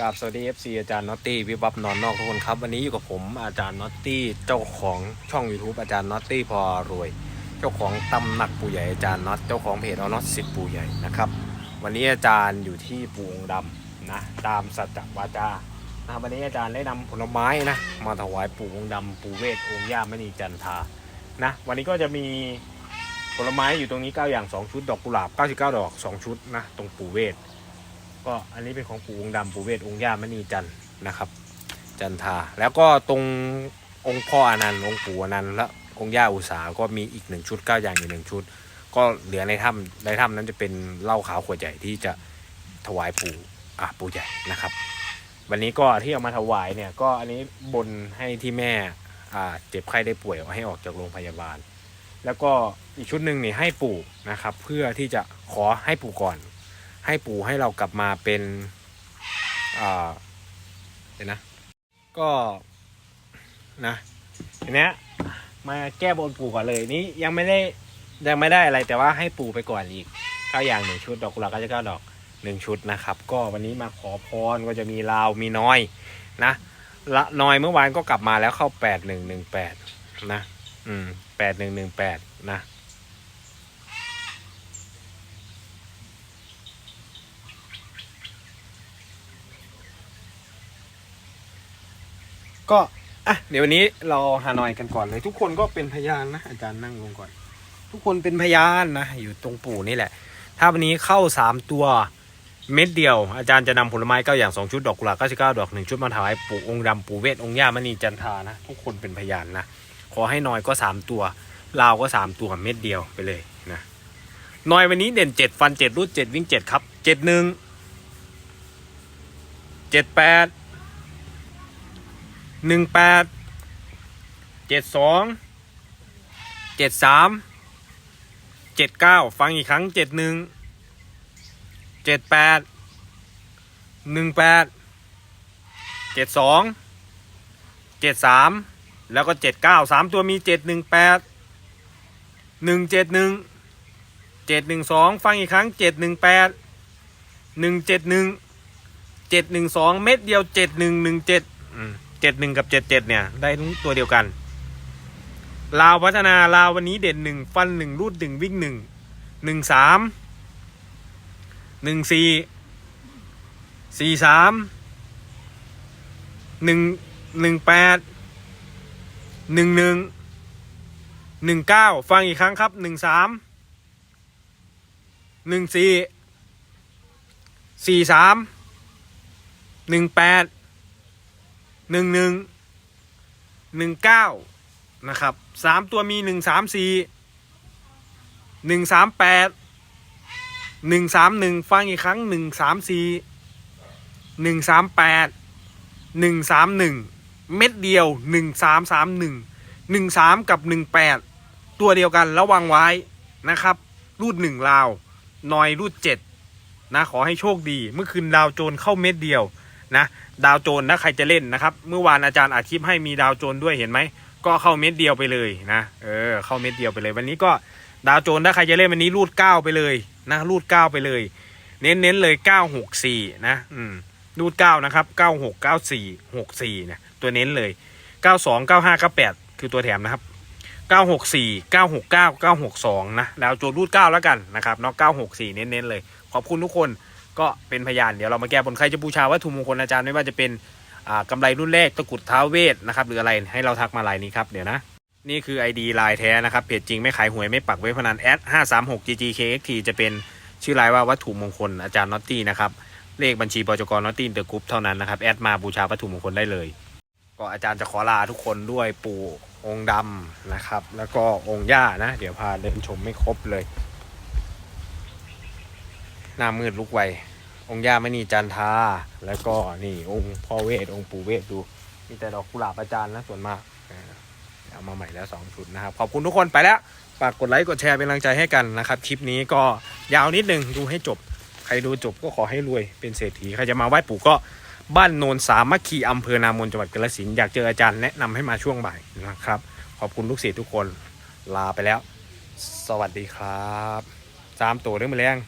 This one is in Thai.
กราบสวัสดี FC อาจารย์น็อตตี้วิบวับนอนนอกทุกคนครับ วันนี้อยู่กับผมอาจารย์น็อตตี้เจ้าของช่อง YouTube อาจารย์น็อตตี้พอรวย เจ้าของตำหนักปู่ใหญ่อาจารย์น็อตเจ้าของเพจเอาน็อตสิทธิ์ปู่ใหญ่นะครับ วันนี้อาจารย์อยู่ที่ปูองดำนะตามสัจจวาจานะวันนี้อาจารย์ได้นำผลไม้นะมาถวายปู่องค์ดำปู่เวทองค์ย่ามณีจันทานะวันนี้ก็จะมีผลไม้อยู่ตรงนี้ 9 อย่าง 2 ชุดดอกกุหลาบ 99 ดอก 2 ชุดนะตรงปู่เวท ก็อันนี้เป็นของปู่องค์ดำปู่เวทองค์ย่ามณีจันทร์นะครับ จันทาแล้วก็ตรงองค์พ่ออนันต์องค์ปู่อนันต์และองค์ย่าอุษาก็มีอีกหนึ่งชุดเก้าอย่างอีกหนึ่งชุด ก็เหลือในถ้ำในถ้ำนั้นจะเป็นเหล้าขาวขวดใหญ่ที่จะถวายปู่อะปู่ใหญ่นะครับ วันนี้ก็ที่เอามาถวายเนี่ยก็อันนี้บนให้ที่แม่อ่าเจ็บไข้ได้ป่วยให้ออกจากโรงพยาบาล แล้วก็อีกชุดหนึ่งนี่ให้ปู่นะครับ เพื่อที่จะขอให้ปู่ก่อน ให้ปู่ให้เรากลับมาเป็นอ่าเดี๋ยวนะ ก็นะทีเนี้ยมาแก้บนปู่ก่อนเลยนี่ยังไม่ได้ยังไม่ได้อะไรแต่ว่าให้ปู่ไปก่อนอีกเก้าอย่างหนึ่งชุดดอกกุหลาบก็จะเก้าดอกหนึ่งชุดนะครับ ก็วันนี้มาขอพรก็จะมีลาวมีน้อยนะละน้อยเมื่อวานก็กลับมาแล้วเข้าแปดหนึ่งหนึ่งแปดนะ อืมแปดหนึ่งหนึ่งแปดนะ ก็อะเดี๋ยววันนี้เราฮานอยกันก่อนเลย ทุกคนก็เป็นพยานนะอาจารย์นั่งลงก่อน ทุกคนเป็นพยานนะอยู่ตรงปู่นี่แหละ ถ้าวันนี้เข้าสามตัวเม็ดเดียว อาจารย์จะนำผลไม้เก้าอย่างสองชุดดอกกุหลาบเก้าสิบเก้าดอกหนึ่งชุดมาถวายปู่องค์ดำปู่เวทองค์ย่ามณีจันทานะ ทุกคนเป็นพยานนะขอให้นอยก็สามตัวลาวก็สามตัวเม็ดเดียวไปเลยนะนอยวันนี้เด่นเจ็ดฟันเจ็ดรูดเจ็ดวิ่งเจ็ดครับเจ็ดหนึ่งเจ็ดแปด หนึ่งแปดเจ็ดสองเจ็ดสามเจ็ดเก้าฟังอีกครั้งเจ็ดหนึ่งเจ็ดแปดหนึ่งแปดเจ็ดสองเจ็ดสามแล้วก็เจ็ดเก้าสามตัวมีเจ็ดหนึ่งแปดหนึ่งเจ็ดหนึ่งเจ็ดหนึ่งสองฟังอีกครั้งเจ็ดหนึ่งแปดหนึ่งเจ็ดหนึ่งเจ็ดหนึ่งสองเม็ดเดียวเจ็ดหนึ่งหนึ่งเจ็ด เจ็ดหนึ่งกับเจ็ดเจ็ดเนี่ย ได้ทั้งตัวเดียวกัน ลาวพัฒนาลาววันนี้เด่นหนึ่งฟันหนึ่งรูดหนึ่งวิ่งหนึ่งหนึ่งสามหนึ่งสี่สี่สามหนึ่งหนึ่งแปดหนึ่งหนึ่งหนึ่งเก้าฟังอีกครั้งครับหนึ่งสามหนึ่งสี่สี่สามหนึ่งแปด หนึ่งหนึ่งหนึ่งเก้านะครับสามตัวมีหนึ่งสามสี่หนึ่งสามแปดหนึ่งสามหนึ่งฟังอีกครั้งหนึ่งสามสี่หนึ่งสามแปดหนึ่งสามหนึ่งเม็ดเดียวหนึ่งสามสามหนึ่งหนึ่งสามกับหนึ่งแปดตัวเดียวกันระวังไว้นะครับ รูดหนึ่งลาวนอยรูดเจ็ดนะขอให้โชคดี เมื่อคืนดาวโจรเข้าเม็ดเดียว นะดาวโจรนะใครจะเล่นนะครับ เมื่อวานอาจารย์อาคลิปให้มีดาวโจรด้วยเห็นไหมก็เข้าเม็ดเดียวไปเลยนะเออเข้าเม็ดเดียวไปเลย วันนี้ก็ดาวโจรถ้าใครจะเล่นวันนี้รูดเก้าไปเลยนะรูดเก้าไปเลย เน้นเน้นเลยเก้าหกสี่นะอืมรูดเก้านะครับเก้าหกเก้าสี่หกสี่นะตัวเน้นเลยเก้าสองเก้าห้าเก้าแปดคือตัวแถมนะครับเก้าหกสี่เก้าหกเก้าเก้าหกสองนะดาวโจรรูดเก้าแล้วกันนะครับเนาะเก้าหกสี่เน้นเน้นเลย ขอบคุณทุกคน ก็เป็นพยานเดี๋ยวเรามาแก้บนใครจะบูชาวัตถุมงคลอาจารย์ไม่ว่าจะเป็นอ่าไรรุ่นแรกตะกุดท้าเวทนะครับหรืออะไรให้เราทักมาไลน์นี้ครับเดี๋ยวนะ นี่คือ ID ไลน์แท้นะครับเพจจริงไม่ขายหวยไม่ปักเว็บพนันแอดห้าสามหก ggkxt จะเป็นชื่อไลน์ว่าวัตถุมงคลอาจารย์น็อตตี้นะครับเลขบัญชีบจกน็อตตี้เดอะกรุ๊ปเท่านั้นนะครับแอดมาบูชาวัตถุมงคลได้เลย ก็อาจารย์จะขอลาทุกคนด้วยปู่องค์ดำนะครับ แล้วก็องค์ย่านะ เดี๋ยวพาเดินชมไม่ครบเลย หน้ามืดลุกไว องค์ย่ามณีจันทา แล้วก็นี่องค์พ่อเวทองค์ปู่เวทดู มีแต่ดอกกุหลาบอาจารย์นะส่วนมากเอามาใหม่แล้วสองชุดนะครับ ขอบคุณทุกคนไปแล้วฝากกดไลค์กดแชร์เป็นกำลังใจให้กันนะครับคลิปนี้ก็ยาวนิดนึงดูให้จบ ใครดูจบก็ขอให้รวยเป็นเศรษฐีใครจะมาไหว้ปู่ก็บ้านโนนสามัคคีอำเภอนามนจังหวัดกาฬสินธุ์อยากเจออาจารย์แนะนำให้มาช่วงบ่ายนะครับ ขอบคุณลูกศิษย์ทุกคนลาไปแล้ว สวัสดีครับสามตัวเรื่องมาแรง